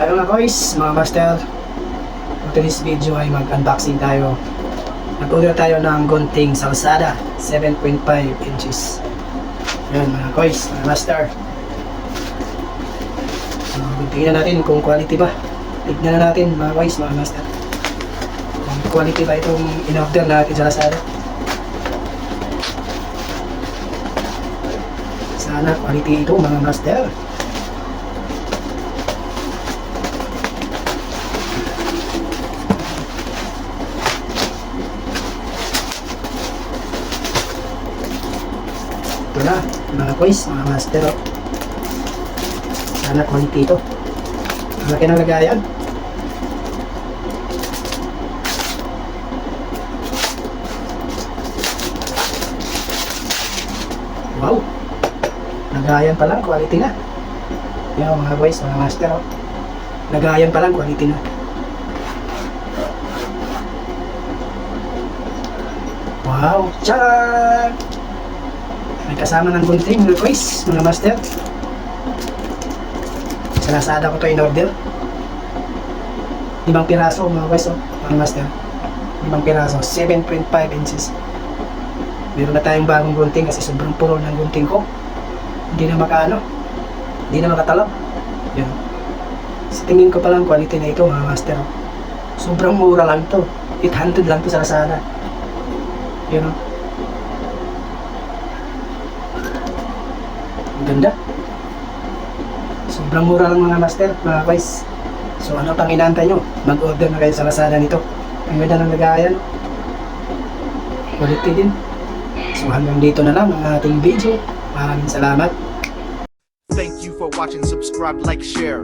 Hello mga boys, mga master. For today's video ay mag-unboxing tayo. Nag-order tayo ng gunting sa Lazada, 7.5 inches. Yan mga boys, mga master. Uh, tingnan natin kung quality ba. Tignan na natin mga boys, mga master. Kung quality ba itong in-order natin sa Lazada. Sana quality ito mga master. Ito na, mga boys, mga master. oh. Sana quality ito. Laki ng lagayan. Wow! Lagayan pa lang, quality na. Yan mga boys, mga master. Oh. Lagayan pa lang, quality na. Wow! Tcharan! Kasama ng gunting mga boys, mga master. Sa Lazada ko to in order. Limang piraso mga boys, oh, mga master. Limang piraso, 7.5 inches. Meron na tayong bagong gunting kasi sobrang puro ng gunting ko. Hindi na makaano. Hindi na makatalab. Yan. Sa tingin ko palang quality na ito mga master. oh. Sobrang mura lang to. 800 lang to sa Lazada. Yan oh. Ang ganda. Sobrang mura lang mga master, mga guys. So ano pang inaantay nyo? Mag-order na kayo sa Lazada nito. Ang ganda ng lagayan. Quality din. So hanggang dito na lang ang ating video. Maraming salamat. Thank you for watching. Subscribe, like, share.